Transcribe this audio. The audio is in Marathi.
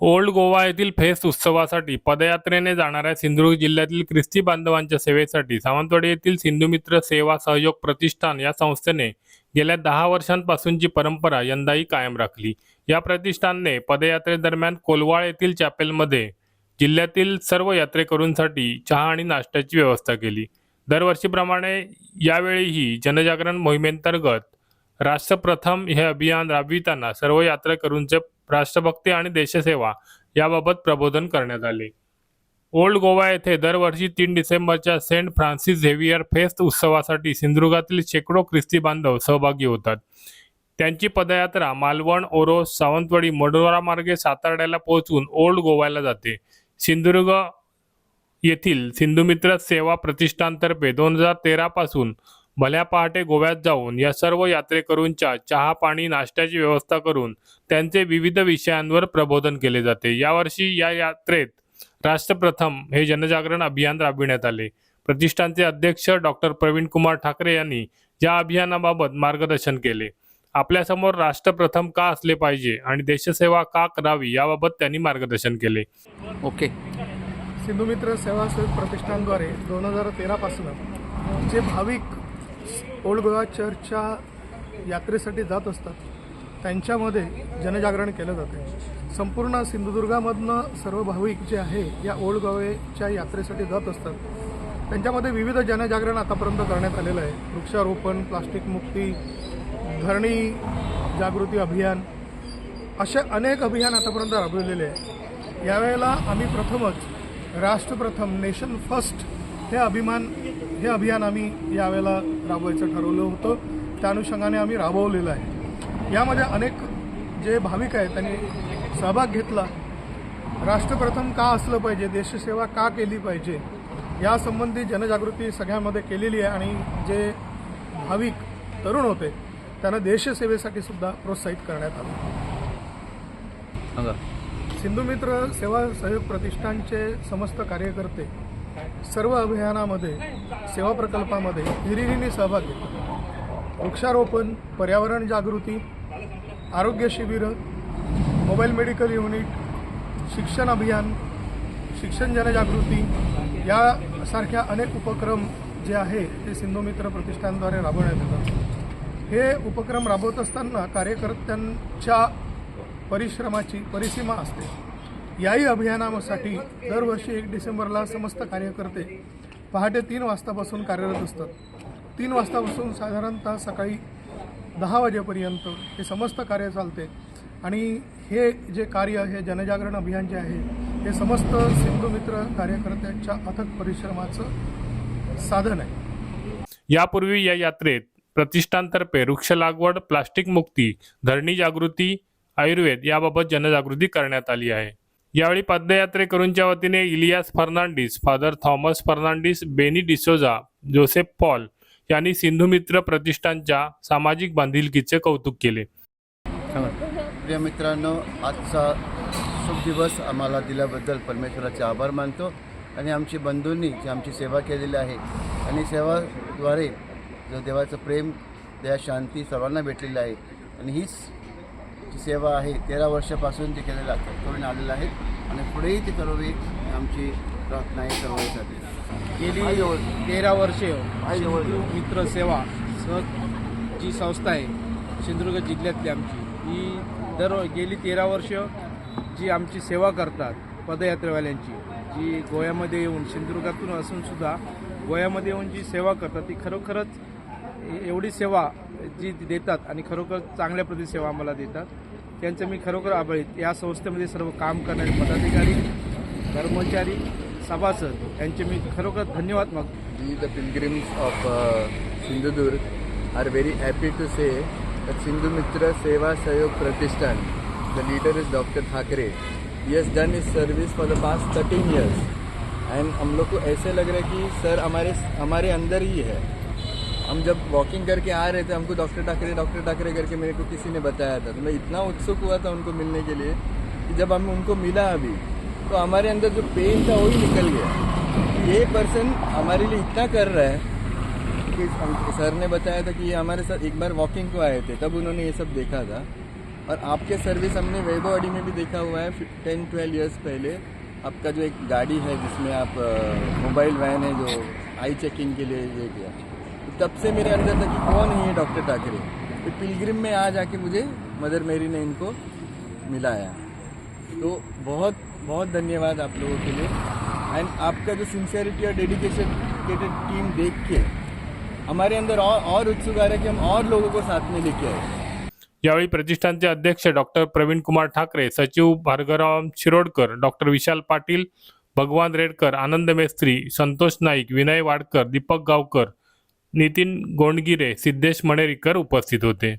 ओल्ड गोवा येथील फेस्ट उत्सवासाठी पदयात्रेने जाणाऱ्या सिंधुदुर्ग जिल्ह्यातील ख्रिस्ती बांधवांच्या सेवेसाठी सावंतवाडी येथील सिंधुमित्र सेवा सहयोग प्रतिष्ठान या संस्थेने गेल्या दहा वर्षांपासूनची परंपरा यंदाही कायम राखली. या प्रतिष्ठानने पदयात्रेदरम्यान कोलवाळ येथील चॅपेलमध्ये जिल्ह्यातील सर्व यात्रेकरूंसाठी चहा आणि नाश्त्याची व्यवस्था केली. दरवर्षीप्रमाणे यावेळीही जनजागरण मोहिमेंतर्गत राष्ट्रप्रथम हे अभियान राबविताना सर्व यात्रेकरूंचे राष्ट्रभक्ती आणि देशसेवा याबाबत प्रबोधन करण्यात आले. ओल्ड गोवा येथे दरवर्षी तीन डिसेंबरच्या सेंट फ्रान्सिस झेवियर फेस्ट उत्सवासाठी सिंधुदुर्गातील शेकडो ख्रिस्ती बांधव सहभागी होतात. त्यांची पदयात्रा मालवण ओरोस सावंतवाडी मडोरा मार्गे सातारड्याला पोहोचून ओल्ड गोव्याला जाते. सिंधुदुर्ग येथील सिंधुमित्र सेवा प्रतिष्ठानतर्फे दोन हजार तेरा पासून भल्या पहाटे गोव्यात जाऊन या सर्व यात्रेकरूंच्या चहा पाणी नाश्त्याची व्यवस्था करून त्यांचे विविध विषयांवर प्रबोधन केले जाते. यावर्षी या यात्रेत राष्ट्रप्रथम हे जनजागरण अभियान राबविण्यात आले. प्रतिष्ठानचे अध्यक्ष डॉक्टर प्रवीण कुमार ठाकरे यांनी या अभियानाबाबत मार्गदर्शन केले. आपल्यासमोर राष्ट्रप्रथम का असले पाहिजे आणि देशसेवा का करावी याबाबत त्यांनी मार्गदर्शन केले. ओके. सिंधुमित्र सेवा प्रतिष्ठानद्वारे दोन हजार तेरापासून जे भाविक ओल्ड गोवा चर्चच्या यात्रेसाठी जात असतात. त्यांच्यामध्ये जनजागरण केलं जातं. संपूर्ण सिंधुदुर्गामधनं सर्व भाविक जे आहे या ओल्ड गोवेच्या यात्रेसाठी जात असतात. त्यांच्यामध्ये विविध जनजागरण आतापर्यंत करण्यात आलेलं आहे. वृक्षारोपण प्लास्टिक मुक्ती धरणी जागृती अभियान असे अनेक अभियान आतापर्यंत राबविलेले आहे. यावेळेला आम्ही प्रथमच राष्ट्रप्रथम नेशन फर्स्ट हे अभिमान हे अभियान आम्ही यावेळेला राबवायचं ठरवलं होतं. त्या अनुषंगाने आम्ही राबवलेलं आहे. यामध्ये अनेक जे भाविक आहेत त्यांनी सहभाग घेतला. राष्ट्रप्रथम का असलं पाहिजे देशसेवा का केली पाहिजे यासंबंधी जनजागृती सगळ्यामध्ये केलेली आहे आणि जे भाविक तरुण होते त्यांना देशसेवेसाठी सुद्धा प्रोत्साहित करण्यात आलं. सिंधुमित्र सेवा सहयोग प्रतिष्ठानचे समस्त कार्यकर्ते सर्व अभियानामध्ये सेवा प्रकल्पामध्ये हिरिरीने सहभाग घेतात वृक्षारोपण पर्यावरण जागृती आरोग्य शिबिरं मोबाईल मेडिकल युनिट शिक्षण अभियान शिक्षण जनजागृती यासारख्या अनेक उपक्रम जे आहे ते सिंधुमित्र प्रतिष्ठानद्वारे राबवण्यात येतात. हे उपक्रम राबवत असताना कार्यकर्त्यांच्या परिश्रमाची परिसीमा असते. याही अभियानासाठी दरवर्षी एक डिसेंबरला समस्त कार्यकर्ते पहाटे तीन वाजतापासून कार्यरत असतात. तीन वाजतापासून साधारणतः सकाळी दहा वाजेपर्यंत हे समस्त कार्य चालते. आणि हे जे कार्य हे जनजागरण अभियान जे आहे हे समस्त सिंधुमित्र कार्यकर्त्यांच्या अथक परिश्रमाचं साधन आहे. यापूर्वी या यात्रेत प्रतिष्ठानतर्फे वृक्ष लागवड प्लास्टिक मुक्ती धरणी जागृती आयुर्वेद याबाबत जनजागृती करण्यात आली आहे. यावेळी पदयात्रेकरूंच्या वतीने Elias Fernandes father Thomas Fernandes Benny D'Souza Joseph Paul यांनी सिंधुमित्र प्रतिष्ठानच्या सामाजिक बांधिलकीचे कौतुक केले. प्रिय मित्रांनो आजचा शुभ दिवस आम्हाला दिल्याबद्दल परमेश्वराचे आभार मानतो आणि आमची बंधूंनी जी आमची सेवा केलेली आहे आणि सेवाद्वारे जो देवाचं प्रेम दया शांती सर्वांना भेटलेली आहे आणि हीच जी सेवा आहे तेरा वर्षापासून ती केलेल्या करून आलेलं आहे आणि पुढेही ते करावी आमची प्रार्थना आहे सर्वांसाठी. गेली तेरा वर्षे हो. मित्र सेवा सह जी संस्था आहे सिंधुदुर्ग जिल्ह्यातली आमची ही दर गेली तेरा वर्ष जी आमची सेवा करतात पदयात्रेवाल्यांची जी गोव्यामध्ये येऊन सिंधुदुर्गातून असून सुद्धा गोव्यामध्ये येऊन जी सेवा करतात ती खरोखरच एवढी सेवा जी देतात आणि खरोखर चांगल्या प्रति सेवा आम्हाला देतात त्यांचं मी खरोखर आभळीत या संस्थेमध्ये सर्व काम करणारे पदाधिकारी कर्मचारी सभासद यांचे मी खरोखर धन्यवाद मग मी the pilgrims of Sindhudurg are very happy to say Sindhu Mitra Seva Sahyog Pratishthan the leader is doctor Thackeray yes done is service for the past thirteen years and हम लोग को ऐसे लग रहा है कि सर हमारे हमारे अंदर ही है. हम जब वॉकिंग करके आ रहे थे, हमको डॉक्टर ठाकरे डॉक्टर ठाकरे करके मेरे को किसी ने बताया था। तो मैं इतना उत्सुक हुआ था उनको मिलने के लिए कि जब हम उनको मिला अभी तो हमारे अंदर जो पेन था वो ही निकल गया। ये पर्सन हमारे लिए इतना कर रहा है कि सर ने बताया था कि ये हमारे साथ एक बार वॉकिंग को आए थे, तब उन्होंने ये सब देखा था। और आपके सर्विस हमने वैभववाड़ी में भी देखा हुआ है टेन ट्वेल्व ईयर्स पहले। आपका जो एक गाड़ी है जिसमें आप मोबाइल वैन है जो आई चेकिंग के लिए ये किया। तब से मेरे अंदर था कि कौन है डॉक्टर ठाकरे तो पिलग्रिम में आज आके मुझे मदर मेरी ने इनको मिलाया। तो बहुत बहुत धन्यवाद आप लोगों के लिए। एंड आपका जो सिंसियरिटी और डेडिकेशन टीम देख के, हमारे अंदर और और उत्सुक आ रहा है कि हम और लोगों को साथ में लेके आए। यावेळी प्रतिष्ठानचे अध्यक्ष डॉक्टर प्रवीण कुमार ठाकरे, सचिव भार्गवराव शिरोडकर, डॉक्टर विशाल पाटील, भगवान रेडकर, आनंद मेस्त्री, संतोष नाईक, विनय वाडकर, दीपक गावकर नितीन गोंडगिरे सिद्धेश मणेरीकर उपस्थित होते.